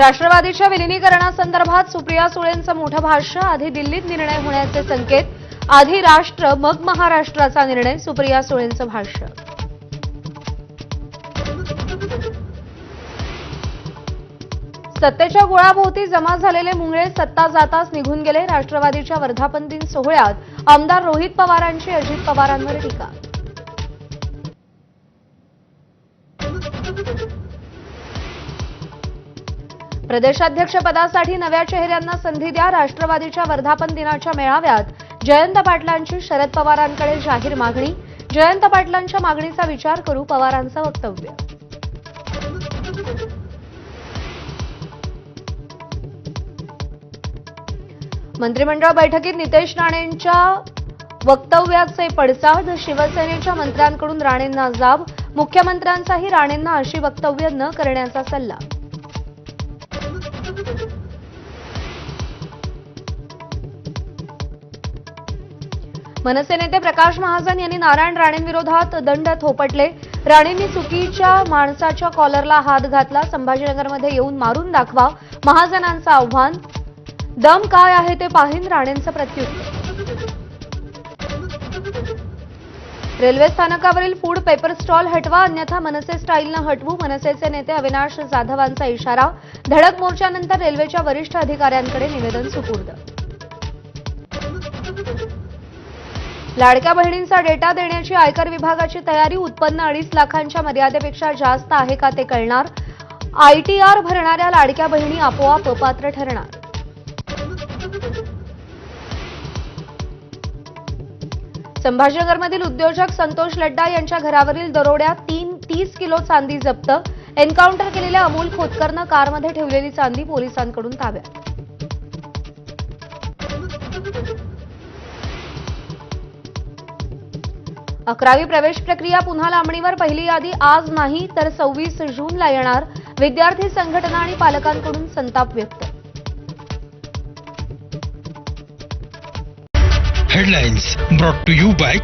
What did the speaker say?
राष्ट्रवादीच्या विलिनीकरणासंदर्भात सुप्रिया सुळेंचं मोठं भाष्य आधी दिल्लीत निर्णय होण्याचे संकेत आधी राष्ट्र मग महाराष्ट्राचा निर्णय सुप्रिया सुळेंचं भाष्य. सत्तेच्या गोळाभोवती जमा झालेले मुंगळे सत्ता जाताच निघून गेले. राष्ट्रवादीच्या वर्धापन दिन सोहळ्यात आमदार रोहित पवारांची अजित पवारांवर टीका प्रदेशाध्यक्षपदासाठी नव्या चेहऱ्यांना संधी द्या. राष्ट्रवादीच्या वर्धापन दिनाच्या मेळाव्यात जयंत पाटलांची शरद पवारांकडे जाहीर मागणी. जयंत पाटलांच्या मागणीचा विचार करू पवारांचं वक्तव्य. मंत्रिमंडळ बैठकीत नितेश राणेंच्या वक्तव्याचे पडसाद. शिवसेनेच्या मंत्र्यांकडून राणेंना जाब. मुख्यमंत्र्यांचाही राणेंना अशी वक्तव्य न करण्याचा सल्ला. मनसे नेते प्रकाश महाजन यांनी नारायण राणेंविरोधात दंड थोपटले. राणेंनी चुकीच्या माणसाच्या कॉलरला हात घातला. संभाजीनगरमध्ये येऊन मारून दाखवा. महाजनांचं आव्हान. दम काय आहे ते पाहीन राणेंचं प्रत्युत्तर. रेल्वे स्थानकावरील फूड पेपर स्टॉल हटवा अन्यथा मनसे स्टाईलनं हटवू. मनसेचे नेते अविनाश जाधवांचा इशारा. धडक मोर्चानंतर रेल्वेच्या वरिष्ठ अधिकाऱ्यांकडे निवेदन सुपूर्द. लाडक्या बहिणींचा डेटा देण्याची आयकर विभागाची तयारी उत्पन्न अडीच लाखांच्या मर्यादेपेक्षा जास्त आहे का ते कळणार? आयटीआर भरणाऱ्या लाडक्या बहिणी आपोआप अपात्र ठरणार. संभाजीनगरमधील उद्योजक संतोष लड्डा यांच्या घरावरील दरोड्यात तीन तीस किलो चांदी जप्त. एन्काउंटर केलेल्या अमोल खोतकरनं कारमध्ये ठेवलेली चांदी पोलिसांकडून ताब्यात. अकरावी प्रवेश प्रक्रिया पुन्हा लांबणीवर. पहिली यादी आज नाही तर सव्वीस जूनला येणार. विद्यार्थी संघटना आणि पालकांकडून संताप व्यक्त. Headlines brought to you by